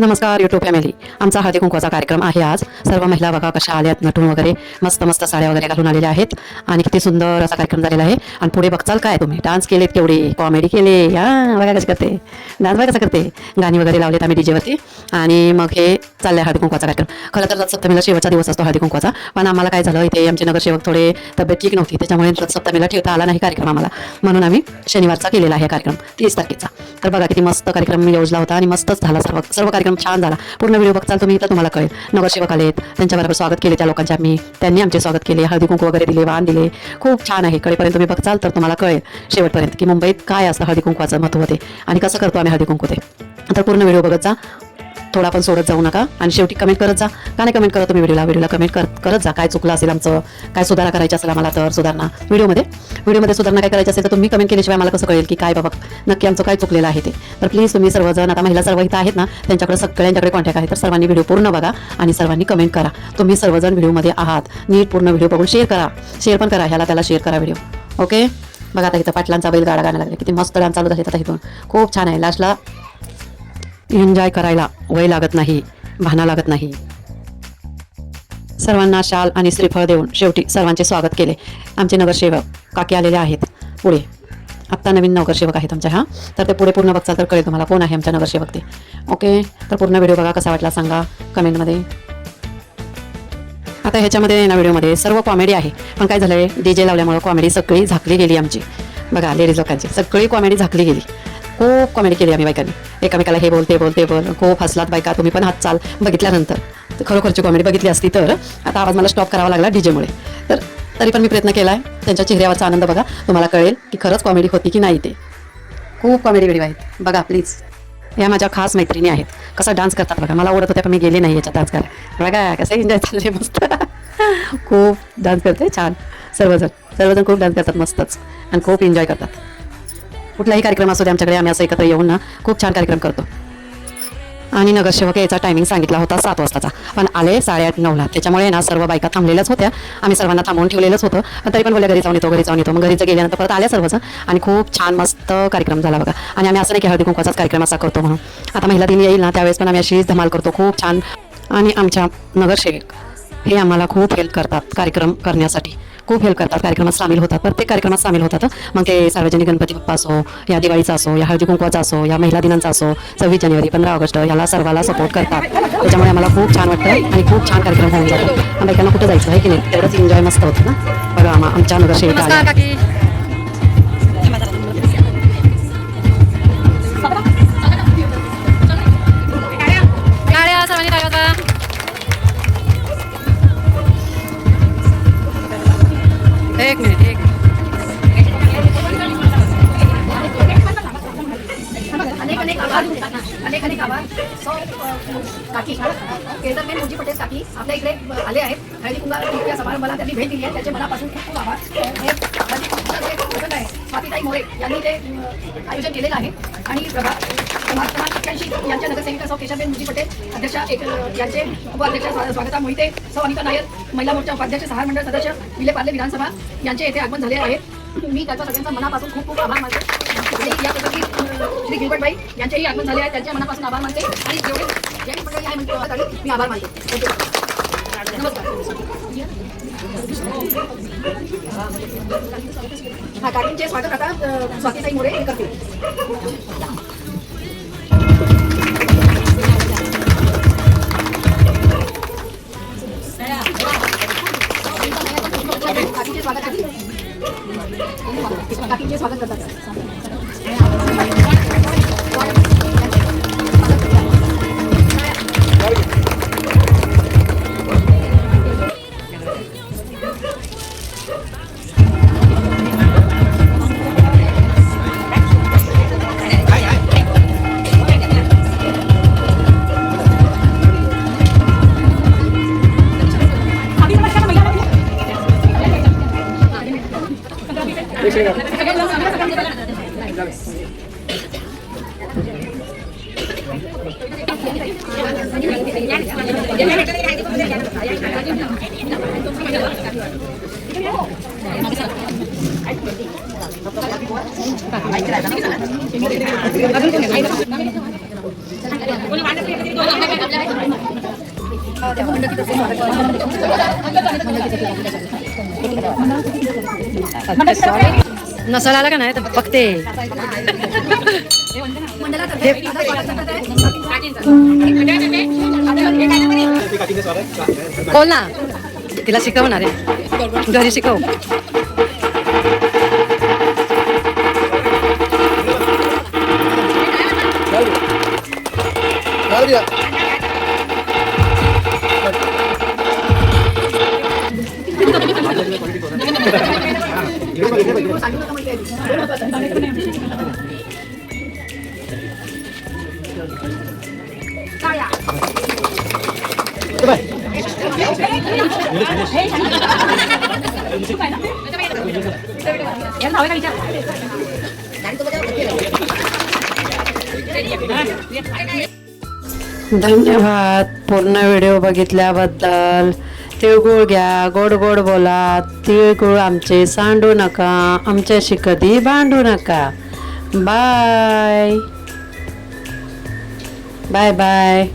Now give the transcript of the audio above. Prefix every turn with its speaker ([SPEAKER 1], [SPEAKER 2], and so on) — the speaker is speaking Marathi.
[SPEAKER 1] नमस्कार युट्यूब फॅमिली आमचा हळदी कुंकवाचा कार्यक्रम आहे आज. सर्व महिला बघा कशा आल्यात नटून वगैरे. मस्त मस्त साड्या वगैरे घालून आलेल्या आहेत. आणि किती सुंदर असा कार्यक्रम झालेला आहे. आणि पुढे बघचाल काय तुम्ही. डान्स केलेत केवढे. कॉमेडी केले. या बघा कसे करते. डान्स बघा कसं करते. गाणी वगैरे लावलेत आम्ही डीजेवरती आणि मग हे चाललंय हळदी कुंकवाचा कार्यक्रम. खरं तर सप्तमीला शेवटचा दिवस असतो हळदी कुंकवाचा पण आम्हाला काय झालं इथे आमचे नगरसेवक थोडे तब्येत ठीक नव्हती. त्याच्यामुळे सप्तमीला ठेवता आला नाही कार्यक्रम आम्हाला. म्हणून आम्ही शनिवारचा केलेला आहे कार्यक्रम तीस तारखेचा. तर बघा किती मस्त कार्यक्रम योजला होता आणि मस्तच झाला सर्व सर्व कार्यक्रम. छान झाला. पूर्ण व्हिडिओ बघताल तुम्ही तर तुम्हाला कळेल. नगरसेवक आलेत त्यांच्याबरोबर स्वागत केले त्या लोकांचे आम्ही. त्यांनी आमचे स्वागत केले हळदी कुंकू वगैरे दिले वाहन दिले. खूप छान आहे. कडेपर्यंत तुम्ही बघताल तर तुम्हाला कळेल शेवटपर्यंत की मुंबईत काय असतं हळदी कुंकवाचं महत्त्व ते. आणि कसं करतो आम्ही हळदी कुंकू ते. तर पूर्ण व्हिडिओ बघत जा. थोडा पण सोडत जाऊ नका. आणि शेवटी कमेंट करत जा. का नाही कमेंट करत तुम्ही व्हिडिओला? व्हिडिओला कमेंट करत करत जा. काय चुकलं असेल आमचं? काय सुधारणा करायची असेल आम्हाला तर सुधारणा व्हिडिओमध्ये. व्हिडिओमध्ये सुधारणा काय करायची असेल तर तुम्ही कमेंट केल्याशिवाय मला कसं कळेल की काय बाबा नक्की आमचं काय चुकलेलं आहे ते. तर प्लीज तुम्ही सर्वजण आता महिला सर्व इथं आहेत ना त्यांच्याकडे सगळ्यांच्याकडे कॉन्टॅक्ट आहे. तर सर्वांनी व्हिडिओ पूर्ण बघा आणि सर्वांनी कमेंट करा. तुम्ही सर्वजण व्हिडिओमध्ये आहात. नीट पूर्ण व्हिडिओ बघून शेअर करा. शेअर पण करा ह्याला त्याला शेअर करा व्हिडिओ ओके बघा आता इथं पाटलांचा बैल गाडा गाणं लागला. किती मस्त डान्स चालू झाले आता इथून. खूप छान आहे. लास्टला एन्जॉय करायला वय लागत नाही भाना लागत नाही. सर्वांना शाल आणि श्रीफळ देऊन शेवटी सर्वांचे स्वागत केले. आमचे नगरसेवक काकी आलेले आहेत. पुढे. आत्ता नवीन नगरसेवक आहेत आमच्या हा. तर ते पुढे पूर्ण बघचाल तर कळेल तुम्हाला कोण आहे आमच्या नगरसेवक ते. ओके? तर पूर्ण व्हिडिओ बघा कसा वाटला सांगा कमेंटमध्ये. आता ह्याच्यामध्ये ना व्हिडिओमध्ये सर्व कॉमेडी आहे. पण काय झालंय? डी जे लावल्यामुळं कॉमेडी सगळी झाकली गेली आमची. बघा लेडीज लोकांची. सगळी कॉमेडी झाकली गेली. खूप कॉमेडी केली आम्ही बायकांनी. एकामेकाला हे बोलते बोलते बोल खूप हसलात बायका तुम्ही पण हात चाल बघितल्यानंतर खरोखरची कॉमेडी बघितली असती तर आता आवाज मला स्टॉप करावा लागला डीजेमुळे तर तरी पण मी प्रयत्न केला आहे त्यांच्या चेहऱ्यावरचा आनंद बघा. तुम्हाला कळेल की खरंच कॉमेडी होती की नाही ते. खूप कॉमेडी व्हिडिओ आहेत बघा प्लीज या माझ्या खास मैत्रिणी आहेत. कसा डान्स करतात बघा. मला आवडत होत्या पण मी गेले नाही याच्यात डान्स करायला. बघा कसं एन्जॉय चालले मस्त. खूप डान्स करते छान. सर्वजण. सर्वजण खूप डान्स करतात मस्तच. आणि खूप एन्जॉय करतात. कुठलाही कार्यक्रम असू दे आमच्याकडे आम्ही असं एकत्र येऊन ना खूप छान कार्यक्रम करतो. आणि नगरसेवक याचा टायमिंग सांगितला होता सात वाजताचा. पण आले साडेआठ नऊला. त्याच्यामुळे ना सर्व बायका थांबलेल्याच होत्या. आम्ही सर्वांना थांबवून ठेवलेलंच होतं. पण तरी पण बोलल्या घरी जाऊन येतो घरी जाऊन येतो. मग घरीचं गेल्यानंतर परत आल्या सर्वचं आणि खूप छान मस्त कार्यक्रम झाला बघा. आणि आम्ही असं नाही की हळदी कुंकवाचाच कार्यक्रम असा करतो म्हणून. आता महिला दिन येईल ना त्यावेळेस पण आम्ही अशीच धमाल करतो. खूप छान. आणि आमच्या नगरसेवक हे आम्हाला खूप हेल्प करतात कार्यक्रम करण्यासाठी. खूप हेल्प करतात कार्यक्रमात सामील होतात प्रत्येक कार्यक्रमात सामील होतात. मग ते सार्वजनिक गणपती बाप्पा असो या दिवाळीचा असो या हळदी कुंकवाचा असो या महिला दिनांचा असो सव्वीस जानेवारी पंधरा ऑगस्ट याला सर्वाला सपोर्ट करतात. त्याच्यामुळे आम्हाला खूप छान वाटतं आणि खूप छान कार्यक्रम होऊन जातो. आणि बायकांना कुठं जायचं आहे की नाही? तेवढंच एन्जॉय मस्त होतं ना? बघा आम्हा आमच्या नगरसेविका
[SPEAKER 2] काकी
[SPEAKER 3] केंद्रमेन मुजी पटेल काकी आपल्या इकडे आले आहेत. हळदी कुंभार या समारंभाला त्यांनी भेट दिली आहे. त्याचे मनापासून खूप खूप आभार. हे आहे. स्वातीताई मोरे यांनी ते आयोजन केलेलं आहे. आणि प्रभा समाज यांच्या नगरसेविका सौ केशवबेन मुजी पटेल अध्यक्षा एक यांचे उपाध्यक्ष स्वा- स्वागता मोहिते सौ अनिता नायर महिला मोर्चा उपाध्यक्ष सहार मंडळ सदस्य विले पार्ले विधानसभा यांचे येथे आगमन झाले आहे. मी त्याच्या सगळ्यांचा मनापासून खूप खूप आभार मानते. आणि या श्री गिलबटबाई यांचेही आगमन झाले आहे. त्यांच्या मनापासून आभार मानते. आणि जेवढे ज्यांनी मंडळी आहे म्हणजे मी आभार मानते Thank you. नमस्कार हा काकींचे स्वागत आता अं, स्वातीताई मोरे हे करतील काकींचे स्वागत आहे काकींचे स्वागत करतात
[SPEAKER 2] ちょっと待って。नसल आला का नाही? तर बघते.
[SPEAKER 3] बोल आता स्वागत करत
[SPEAKER 2] ना तिला शिकवणार आहे घरी शिकव
[SPEAKER 3] Yeah.
[SPEAKER 1] धन्यवाद. पूर्ण व्हिडिओ बघितल्याबद्दल. तिळगुळ घ्या गोड गोड बोला. तिळगुळ आमचे सांडू नका. आमच्याशी कधी भांडू नका. बाय. Bye bye